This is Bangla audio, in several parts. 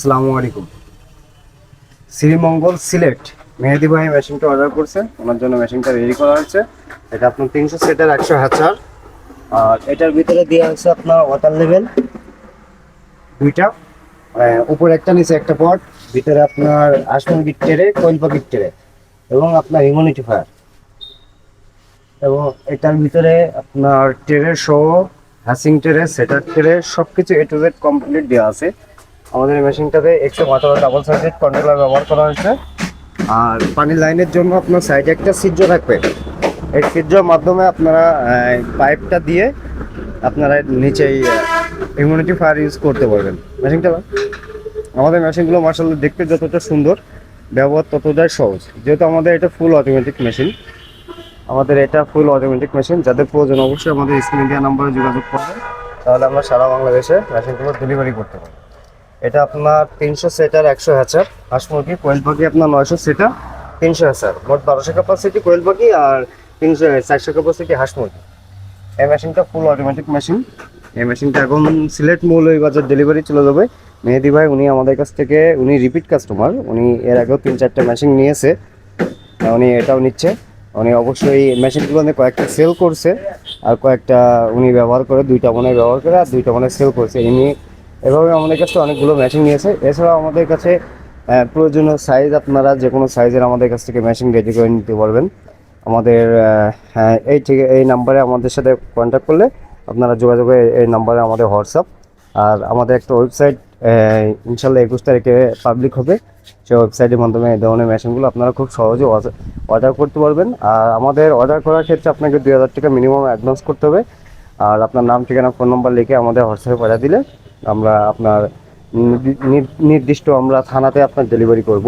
আসসালামু আলাইকুম। শ্রীমঙ্গল সিলেট মেহেদি ভাই মেশিনটা অর্ডার করছে। ওনার জন্য মেশিনটা রেডি করা হয়েছে। এটা আপনার তিনশো সেটের একশো হাজার আর এটার ভিতরে দেওয়া হয়েছে আপনার ওয়াটার লেভেল দুইটা। উপরে একটা, নিচে একটা পট ভিতরে আপনার আসমন গিট টেরে কোয়েল টেরে এবং আপনার ইমিউনিটি ফায়ার এবং এটার ভিতরে আপনার টেরে সহ হ্যাসিং টেরে সেটার টেরে সব কিছু এ টু জেড কমপ্লিট দেওয়া আছে। আমাদের মেশিনটাতে একটু আঠারো ডাবল সাইডেড কন্ট্রোলার ব্যবহার করা হয়েছে। আর পানির লাইনের জন্য আপনার সাইডে একটা ছিদ্র থাকবে। এই ছিদ্রের মাধ্যমে আপনারা পাইপটা দিয়ে আপনারা নিচে ইমিউনিটি ফায়ার ইউজ করতে পারবেন। মেশিনটা আমাদের মেশিনগুলো মার্শাল দেখতে যতটা সুন্দর, ব্যবহার ততটাই সহজ। যেহেতু আমাদের এটা ফুল অটোমেটিক মেশিন আমাদের এটা ফুল অটোমেটিক মেশিন যাদের প্রয়োজন অবশ্যই আমাদের স্ক্রিন ইন্ডিয়া নাম্বারে যোগাযোগ করবেন। তাহলে আমরা সারা বাংলাদেশে মেশিনগুলো ডেলিভারি করতে পারব। এটা আপনার তিনশো সেটার একশো হ্যাচার হাঁস মুরগি কোয়েল পাখি আপনার নয়শো সেটা তিনশো হ্যাচার মোট বারোশো ক্যাপাসিটি কোয়েল পাখি আর তিনশো, চারশো ক্যাপাসিটি হাঁস মুরগি এই মেশিনটা ফুল অটোমেটিক মেশিন এই মেশিনটা এখন সিলেট মৌলভীবাজার ডেলিভারি চলে যাবে। মেহেদি ভাই, উনি আমাদের কাছ থেকে, উনি রিপিট কাস্টমার উনি এর আগেও তিন চারটা মেশিন নিয়েছে। উনি এটাও নিচ্ছে। উনি অবশ্যই মেশিনগুলো নিয়ে কয়েকটা সেল করছে। আর কয়েকটা উনি ব্যবহার করে, দুইটা মনে ব্যবহার করে, আর দুইটা মনে সেল করছে। ইনি এভাবে আমাদের কাছে অনেকগুলো মেশিন নিয়েছে। এছাড়াও আমাদের কাছে প্রয়োজনীয় সাইজ আপনারা যে কোনো সাইজের আমাদের কাছ থেকে মেশিন রেডি করে নিতে পারবেন। আমাদের হ্যাঁ, এই ঠিক এই নাম্বারে আমাদের সাথে কন্ট্যাক্ট করলে আপনারা যোগাযোগে এই নাম্বারে আমাদের হোয়াটসঅ্যাপ আর আমাদের একটা ওয়েবসাইট ইনশাল্লাহ একুশ তারিখে পাবলিক হবে। সেই ওয়েবসাইটের মাধ্যমে এই ধরনের মেশিনগুলো আপনারা খুব সহজে অর্ডার করতে পারবেন। আর আমাদের অর্ডার করার ক্ষেত্রে আপনাকে দুই হাজার টাকা মিনিমাম অ্যাডভান্স করতে হবে। আর আপনার নাম ঠিকানা ফোন নাম্বার লিখে আমাদের হোয়াটসঅ্যাপে পাঠিয়ে দিলে আমরা আপনার নির্দিষ্ট আমরা থানাতে আপনার ডেলিভারি করব।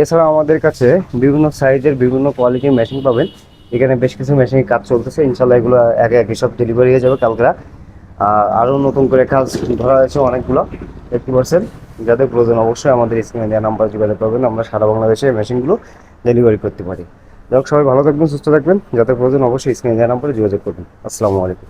এছাড়া আমাদের কাছে বিভিন্ন সাইজের বিভিন্ন কোয়ালিটির মেশিন পাবেন। এখানে বেশ কিছু মেশিনের কাজ চলতেছে। ইনশাল্লাহ এগুলো একে একে সব ডেলিভারি হয়ে যাবে কালকেরা আর আরও নতুন করে কাজ ধরা হয়েছে অনেকগুলো। দেখতে পাচ্ছেন যাদের প্রয়োজন অবশ্যই আমাদের স্ক্রিনে দেওয়া নাম্বার যোগাযোগ করবেন। আমরা সারা বাংলাদেশে মেশিনগুলো ডেলিভারি করতে পারি। যাই সবাই ভালো থাকবেন, সুস্থ থাকবেন। যাদের প্রয়োজন অবশ্যই স্ক্রিনে দেওয়া নাম্বারে যোগাযোগ করবেন। আসসালামু আলাইকুম।